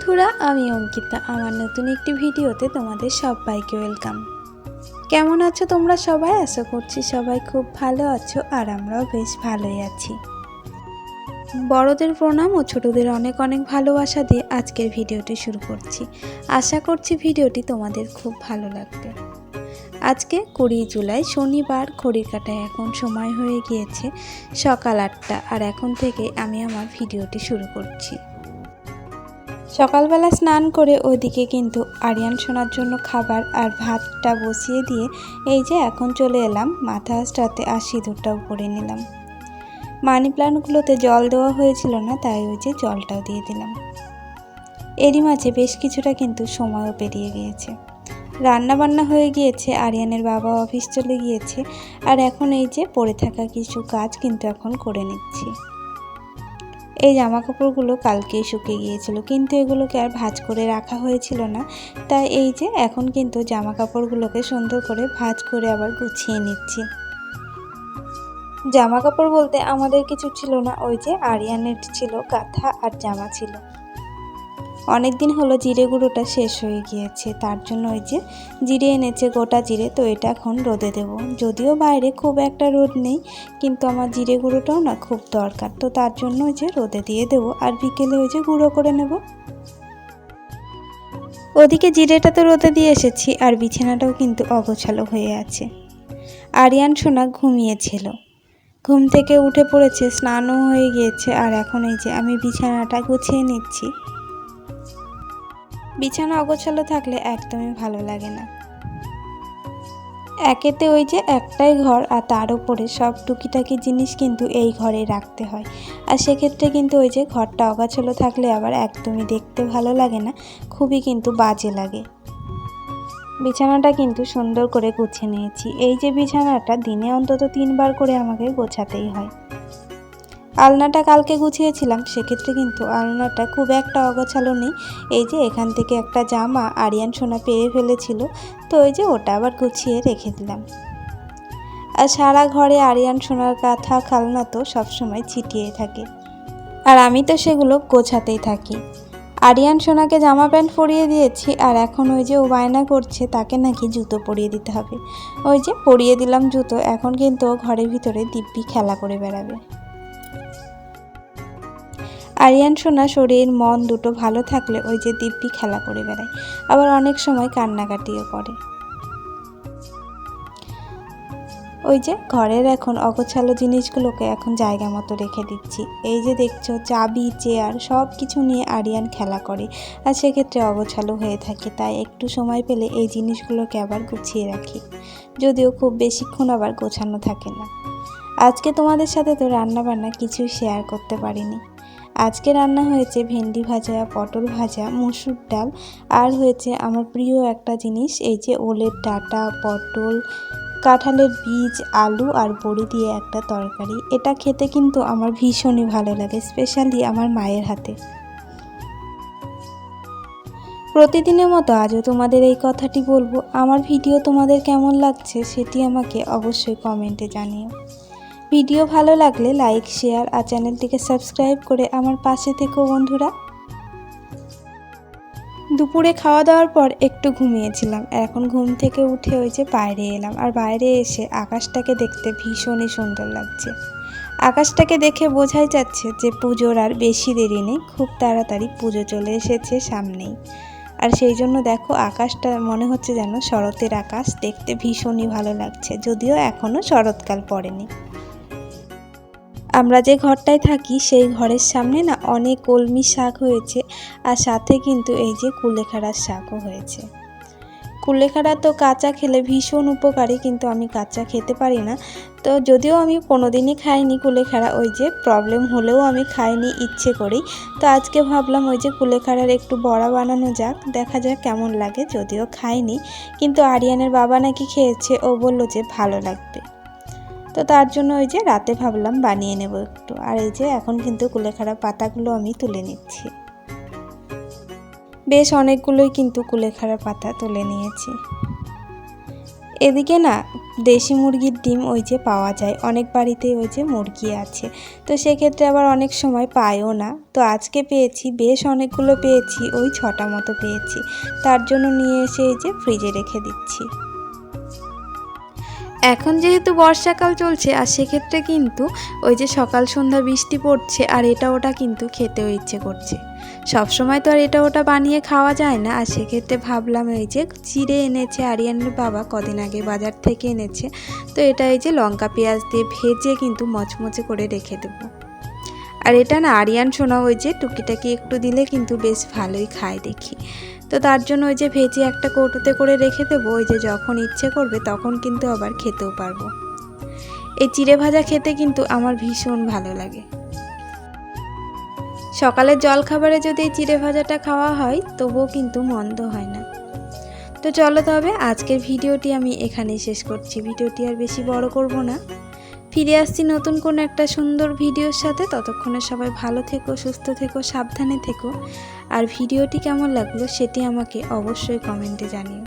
বন্ধুরা, আমি অঙ্কিতা। আমার নতুন একটি ভিডিওতে তোমাদের সবাইকে ওয়েলকাম। কেমন আছো তোমরা সবাই? আশা করছি সবাই খুব ভালো আছো আর আমরাও বেশ ভালোই আছি। বড়দের প্রণাম ও ছোটদের অনেক অনেক ভালোবাসা দিয়ে আজকের ভিডিওটি শুরু করছি। আশা করছি ভিডিওটি তোমাদের খুব ভালো লাগবে। আজকে কুড়ি জুলাই, শনিবার, ঘড়ির কাটায় এখন সময় হয়ে গিয়েছে সকাল আটটা। আর এখন থেকে আমি আমার ভিডিওটি শুরু করছি। সকালবেলা স্নান করে ওইদিকে কিন্তু আরিয়ান শোনার জন্য খাবার আর ভাতটা বসিয়ে দিয়ে এই যে এখন চলে এলাম। মাথা আসটাতে আর সিঁদুরটাও করে নিলাম। মানি প্লান্টগুলোতে জল দেওয়া হয়েছিল না, তাই ওই যে জলটাও দিয়ে দিলাম। এরই মাঝে বেশ কিছুটা কিন্তু সময়ও পেরিয়ে গিয়েছে। রান্না বান্না হয়ে গিয়েছে, আরিয়ানের বাবা অফিস চলে গিয়েছে, আর এখন এই যে পড়ে থাকা কিছু কাজ কিন্তু এখন করে নিচ্ছি। এই জামা কাপড়গুলো কালকেই শুকিয়ে গিয়েছিল, কিন্তু এগুলোকে আর ভাঁজ করে রাখা হয়েছিল না। তাই এই যে, এখন কিন্তু জামা কাপড়গুলোকে সুন্দর করে ভাঁজ করে আবার গুছিয়ে নিচ্ছি। জামা কাপড় বলতে আমাদের কিছু ছিল না, ওই যে আরিয়ানের ছিল কাঁথা আর জামা ছিল। অনেক দিন হলো জিরে গুঁড়োটা শেষ হয়ে গিয়েছে, তার জন্য ওই যে জিরে এনেছে, গোটা জিরে, তো এটা এখন রোদে দেব। যদিও বাইরে খুব একটা রোদ নেই, কিন্তু আমার জিরে গুঁড়োটাও না খুব দরকার, তো তার জন্য ওই যে রোদে দিয়ে দেবো, আর বিকেলে ওই যে গুঁড়ো করে নেব। ওদিকে জিরেটা তো রোদে দিয়ে এসেছি, আর বিছানাটাও কিন্তু অগোছালো হয়ে আছে। আরিয়ান সোনা ঘুমিয়েছিল। ঘুম থেকে উঠে পড়েছে, স্নানও হয়ে গিয়েছে, আর এখন এই যে আমি বিছানাটা গুছিয়ে নিচ্ছি। বিছানা অগোছালো থাকলে একদমই ভালো লাগে না। একেতে ওই যে একটাই ঘর আর তার উপরে সব টুকিটাকি জিনিস কিন্তু এই ঘরে রাখতে হয়। আর সেক্ষেত্রে কিন্তু ওই যে ঘরটা অগাছালো থাকলে আবার একদমই দেখতে ভালো লাগে না, খুবই কিন্তু বাজে লাগে। বিছানাটা কিন্তু সুন্দর করে গুছিয়ে নিয়েছি। এই যে বিছানাটা দিনে অন্তত তিনবার করে আমাকে গোছাতেই হয়। আলনাটা কালকে গুছিয়েছিলাম, সেক্ষেত্রে কিন্তু আলনাটা খুব একটা অগোছালো নেই। এই যে এখান থেকে একটা জামা আরিয়ান সোনা পেয়ে ফেলেছিল, তো ওই যে ওটা আবার গুছিয়ে রেখে দিলাম। আর সারা ঘরে আরিয়ান সোনার কাঁথা খালনা তো সবসময় ছিটিয়ে থাকে। আর আমি তো সেগুলো গোছাতেই থাকি। আরিয়ান সোনাকে জামা প্যান্ট পরিয়ে দিয়েছি, আর এখন ওই যে ও বায়না করছে, তাকে নাকি জুতো পরিয়ে দিতে হবে। ওই যে পরিয়ে দিলাম জুতো, এখন কিন্তু ও ঘরের ভিতরে দিব্যি খেলা করে বেড়াবে। আরিয়ান সোনা শরীর, মন দুটো ভালো থাকলে ওই যে দিব্যি খেলা করে বেড়ায়। আবার অনেক সময় কান্নাকাটিও করে। ওই যে ঘরের এখন অগোছালো জিনিসগুলোকে এখন জায়গা মতো রেখে দিচ্ছি। এই যে দেখছ, চাবি, চেয়ার সব কিছু নিয়ে আরিয়ান খেলা করে। আর সেক্ষেত্রে অগোছালো হয়ে থাকে, তাই একটু সময় পেলে এই জিনিসগুলোকে আবার গুছিয়ে রাখি। যদিও খুব বেশিক্ষণ আবার গোছানো থাকে না। আজকে তোমাদের সাথে তো রান্না বান্না কিছু শেয়ার করতে পারিনি। আজকে রান্না হয়েছে ভেন্ডি ভাজা, পটল ভাজা, মুসুর ডাল। আর হয়েছে আমার প্রিয় একটা জিনিস, এই যে ওলের ডাটা, পটল, কাঁঠালের বীজ, আলু আর বড়ি দিয়ে একটা তরকারি। এটা খেতে কিন্তু আমার ভীষণই ভালো লাগে স্পেশালি আমার মায়ের হাতে। প্রতিদিনের মতো আজও তোমাদের এই কথাটি বলব। আমার ভিডিও তোমাদের কেমন লাগছে সেটি আমাকে অবশ্যই কমেন্টে জানিও। ভিডিও ভালো লাগলে লাইক, শেয়ার আর চ্যানেলটিকে সাবস্ক্রাইব করে আমার পাশে থেকো বন্ধুরা। দুপুরে খাওয়া দাওয়ার পর একটু ঘুমিয়েছিলাম। এখন ঘুম থেকে উঠে ওই যে বাইরে এলাম আর বাইরে এসে আকাশটাকে দেখতে ভীষণই সুন্দর লাগছে। আকাশটাকে দেখে বোঝাই যাচ্ছে যে পুজোর আর বেশি দেরি নেই, খুব তাড়াতাড়ি পুজো চলে এসেছে সামনেই। আর সেই জন্য দেখো আকাশটা মনে হচ্ছে যেন শরতের আকাশ, দেখতে ভীষণই ভালো লাগছে, যদিও এখনও শরৎকাল পড়েনি। আমরা যে ঘরটায় থাকি, সেই ঘরের সামনে না অনেক কলমি শাক হয়েছে আর সাথে কিন্তু এই যে কুলেখাড়ার শাকও হয়েছে। কুলেখাড়া তো কাঁচা খেলে ভীষণ উপকারী, কিন্তু আমি কাঁচা খেতে পারি না। তো যদিও আমি কোনোদিনই খাইনি কুলেখাড়া, ওই যে প্রবলেম হলেও আমি খাইনি ইচ্ছে করেই। তো আজকে ভাবলাম ওই যে কুলেখাড়ার একটু বড়া বানানো যাক, দেখা যাক কেমন লাগে, যদিও খাইনি। কিন্তু আরিয়ানের বাবা নাকি খেয়েছে, ও বলল যে ভালো লাগবে। তো তার জন্য ওই যে রাতে ভাবলাম বানিয়ে নেব একটু। আর এই যে এখন কিন্তু কুলেখাড়া পাতাগুলো আমি তুলে নিচ্ছি। বেশ অনেকগুলোই কিন্তু কুলেখাড়া পাতা তুলে নিয়েছি। এদিকে না, দেশি মুরগির ডিম ওই যে পাওয়া যায়। অনেক বাড়িতেই ওই যে মুরগি আছে। তো সেক্ষেত্রে আবার অনেক সময় পায়ও না। তো আজকে পেয়েছি, বেশ অনেকগুলো পেয়েছি, ওই ছটা মতো পেয়েছি। তার জন্য নিয়ে এসে এই যে ফ্রিজে রেখে দিচ্ছি। এখন যেহেতু বর্ষাকাল চলছে, আর সেক্ষেত্রে কিন্তু ওই যে সকাল সন্ধ্যা বৃষ্টি পড়ছে, আর এটা ওটা কিন্তু খেতেও ইচ্ছে করছে। সব সময় তো আর এটা ওটা বানিয়ে খাওয়া যায় না, আর সেক্ষেত্রে ভাবলাম এই যে চিড়ে এনেছে, আরিয়ানের বাবা কদিন আগে বাজার থেকে এনেছে, তো এটা এই যে লঙ্কা পেঁয়াজ দিয়ে ভেজে কিন্তু মচমচে করে রেখে দেবো। আর এটা না আরিয়ান শোনা ওই যে টুকিটাকি একটু দিলে কিন্তু বেশ ভালোই খায় দেখি। তো তার জন্য ওই যে ভেজে একটা কৌটোতে করে রেখে দেবো, ওই যে যখন ইচ্ছে করবে তখন কিন্তু আবার খেতেও পারব। এই চিড়ে ভাজা খেতে কিন্তু আমার ভীষণ ভালো লাগে। সকালের জলখাবারে যদি এই চিড়ে ভাজাটা খাওয়া হয়, তবুও কিন্তু মন্দ হয় না। তো চলো তবে আজকের ভিডিওটি আমি এখানেই শেষ করছি। ভিডিওটি আর বেশি বড় করব না। ফিরে আসছি নতুন কোনো একটা সুন্দর ভিডিওর সাথে। ততক্ষণে সবাই ভালো থেকো, সুস্থ থেকো, সাবধানে থেকো। আর ভিডিওটি কেমন লাগল সেটি আমাকে অবশ্যই কমেন্টে জানিও।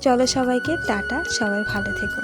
চলো সবাইকে টাটা, সবাই ভালো থেকো।